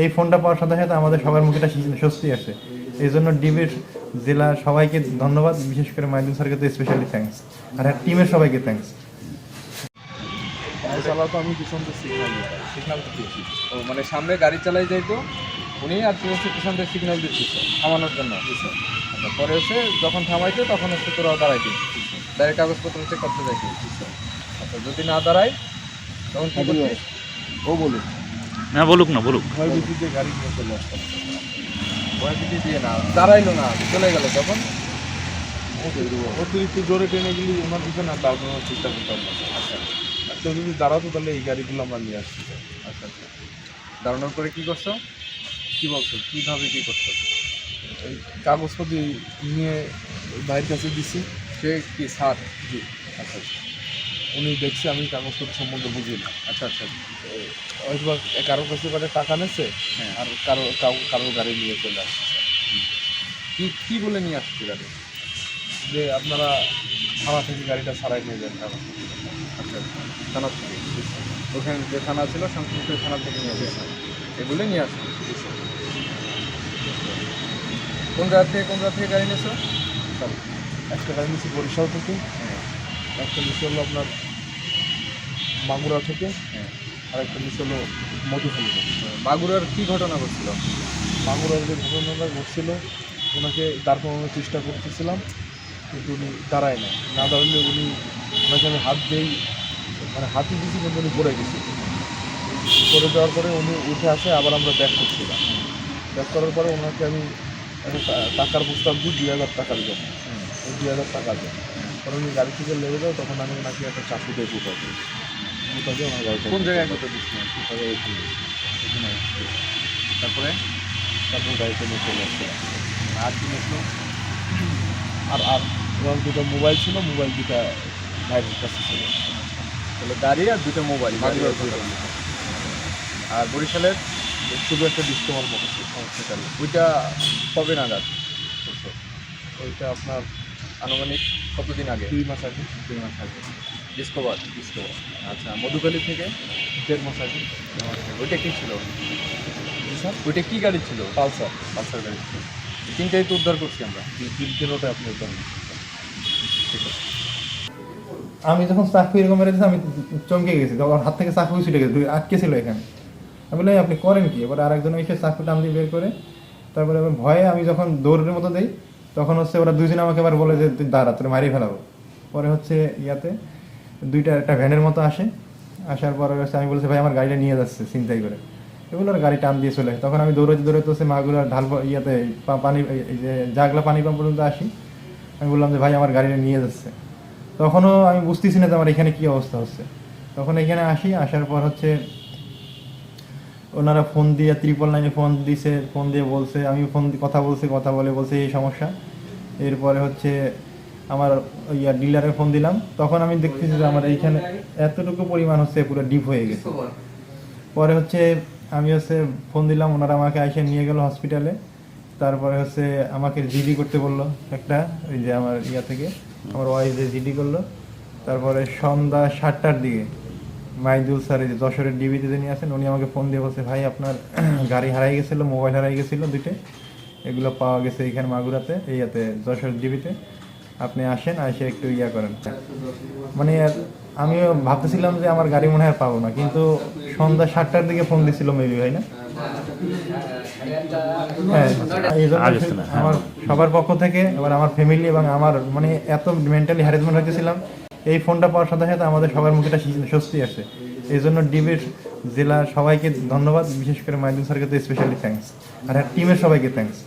এই ফোনটা পাওয়ার সাথে সাথে আমাদের সবার মুখে একটা স্বস্তি আছে এই জন্য ডিবির জেলা সবাইকে ধন্যবাদ বিশেষ করে মাইদুল স্যারকে তো স্পেশালি থ্যাঙ্কস আর হ্যাঁ টিমের সবাইকে থ্যাঙ্কস গাড়ি চালাতো আমি পিছন দিয়ে সিগন্যাল সিগন্যাল দিয়েছি। ও মানে সামনে গাড়ি চালাই যাইতো উনি আর তুই হচ্ছে পিছন সিগন্যাল দিচ্ছিস থামানোর জন্য। আচ্ছা পরে হচ্ছে যখন থামাইতো তখন হচ্ছে তোরাও দাঁড়াইতি ডাইরেক্ট কাগজপত্র চেক করতে যাইতি আচ্ছা যদি না দাঁড়ায় তখন কি ও বলুন। না বলুক না, বলুক। চলে দিয়ে না, দাঁড়াইলো না, চলে গেল তখন। জোরে টেনে গেলে, ওনার না। আচ্ছা কেউ যদি দাঁড়াতো তাহলে এই গাড়িগুলো নিয়ে আচ্ছা আচ্ছা। দাঁড়ানোর পরে কি করছ? কি বলছো? কীভাবে কি করছ? কাগজপত্র নিয়ে ভাইয়ের কাছে দিছি। সে কি স্যার জি আচ্ছা আচ্ছা। উনি দেখছে আমি কাগজপত্র সম্বন্ধে বুঝি না। আচ্ছা আচ্ছা। হয়তো কারোর কাছে করে টাকা নেছে হ্যাঁ। আর কারও কাউ- কারোর গাড়ি নিয়ে চলে আসছে। কি কি বলে নিয়ে আসছে গাড়ি? যে আপনারা থানা থেকে গাড়িটা ছাড়াই নিয়ে যান কারণ আচ্ছা থানা থেকে। ওখানে যে থানা ছিল সংশ্লিষ্ট থানা থেকে নিয়ে আসছে এগুলো নিয়ে আসছে। কোন জায়গা থেকে কোন জায়গা থেকে গাড়ি নিয়েছো? একটা গাড়ি নিয়েছি বরিশাল থেকে। হ্যাঁ। একটা নিচে হলো আপনার মাগুরা থেকে। হ্যাঁ। আর একটা নিচে হলো মধুখালী থেকে মাগুরার কি ঘটনা ঘটছিল? মাগুরার যে ঘটনাটা ঘটছিল ওনাকে দাঁড় করানোর চেষ্টা করতেছিলাম কিন্তু উনি দাঁড়ায় না না দাঁড়ালে উনি ওনাকে আমি হাত দিয়েই মানে হাতই দিয়েছি কিন্তু উনি পড়ে গেছি। পড়ে যাওয়ার পরে উনি উঠে আসে আবার আমরা ব্যাক করছিলাম। ব্যাক করার পরে ওনাকে আমি একটা টাকার প্রস্তাব দিই দুই হাজার টাকার জন্য। দুই হাজার টাকা দেয় কারণ উনি গাড়ি থেকে লেগে যাও তখন আমি ওনাকে একটা চাকু দিয়ে কোন জায়গায় কত তারপরে? তারপরে গাড়িতে নিয়ে চলে আসছিলাম আর কি নিয়েছিল আর আর এবং দুটো মোবাইল ছিল মোবাইল দুটা ভাইয়ের কাছে ছিল। তাহলে গাড়ি আর দুটো মোবাইল আর বরিশালের শুধু একটা সমস্যা চালু ওইটা কবে নাগাদ? ওইটা আপনার আনুমানিক কতদিন আগে? দুই মাস আগে। দুই মাস আগে। ডিসকভার। ডিসকভার। আচ্ছা মধুকালি থেকে? দেড় মাস আগে ওইটা কি ছিল? স্যার। ওইটা কি গাড়ি ছিল? পালসার। পালসার গাড়ি ছিল। তিনটাই তো উদ্ধার করছি আমরা। তিন তিনোটা আপনি জানেন ঠিক আছে। আমি যখন চাকু এরকম মেরে দিয়েছি আমি চমকে গেছি। তখন হাত থেকে চাকু ছুটে গেছে। আটকে ছিল এখানে। আমি বললাম আপনি করেন কি? এবার আরেকজন এসে চাকু টান দিয়ে বের করে তারপরে এবার ভয়ে আমি যখন দৌড়ের মতো দেই তখন হচ্ছে ওরা দুজন আমাকে এবার বলে যে তুই দাঁড়া তোর মারিয়ে ফেলাবো। পরে হচ্ছে ইয়াতে দুইটা একটা ভ্যানের মতো আসে। আসার পর হচ্ছে আমি বলছি, ভাই, আমার গাড়িটা নিয়ে যাচ্ছে চিন্তাই করে। এগুলো আর গাড়ি টান দিয়ে চলে। তখন আমি দৌড়াতে দৌড়াতে হচ্ছে মাগুরা ঢাল ইয়াতে পানি যে জাগলা পানি পাম্প পর্যন্ত আসি। আমি বললাম যে, ভাই, আমার গাড়িটা নিয়ে যাচ্ছে। তখনও আমি বুঝতেছি না যে আমার এখানে কী অবস্থা হচ্ছে। তখন এখানে আসি, আসার পর হচ্ছে ওনারা ফোন দিয়ে, ত্রিপল নাইনে ফোন দিছে, ফোন দিয়ে বলছে, আমি ফোন কথা বলছি, কথা বলে বলছে, এই সমস্যা। এরপরে হচ্ছে আমার ইয়া ডিলারে ফোন দিলাম। তখন আমি দেখতেছি যে আমার এইখানে এতটুকু পরিমাণ হচ্ছে পুরো ডিপ হয়ে গেছে। পরে হচ্ছে আমি হচ্ছে ফোন দিলাম, ওনারা আমাকে আইসে নিয়ে গেল হসপিটালে তারপরে হচ্ছে আমাকে জিডি করতে বলল একটা, ওই যে আমার ইয়া থেকে, আমার ওয়াইফ যে জিডি করল। তারপরে সন্ধ্যা সাতটার দিকে মাইদুল স্যার যে যশোরের ডিবিতে যিনি আসেন উনি আমাকে ফোন দিয়ে বলছে, ভাই, আপনার গাড়ি হারাই গেছিল মোবাইল হারাই গেছিল দুইটা। এগুলো পাওয়া গেছে এখানে মাগুরাতে ইয়াতে, যশোর ডিবিতে আপনি আসেন এসে একটু ইয়া করেন। মানে আমিও ভাবতেছিলাম যে আমার গাড়ি মনে হয় পাবো না কিন্তু সন্ধ্যা সাতটার দিকে ফোন দিছিল মেবি ভাই না? হ্যাঁ হ্যাঁ। আমার সবার পক্ষ থেকে এবার আমার ফ্যামিলি এবং আমার মানে এত মেন্টালি হ্যারাসমেন্ট হয়েছিলাম এই ফোনটা পাওয়ার সাথে সাথে আমাদের সবার মুখে একটা স্বস্তি আছে এই জন্য ডিবির জেলা সবাইকে ধন্যবাদ বিশেষ করে মাইদুল স্যারকে তো স্পেশালি থ্যাঙ্কস আর হ্যাঁ টিমের সবাইকে থ্যাঙ্কস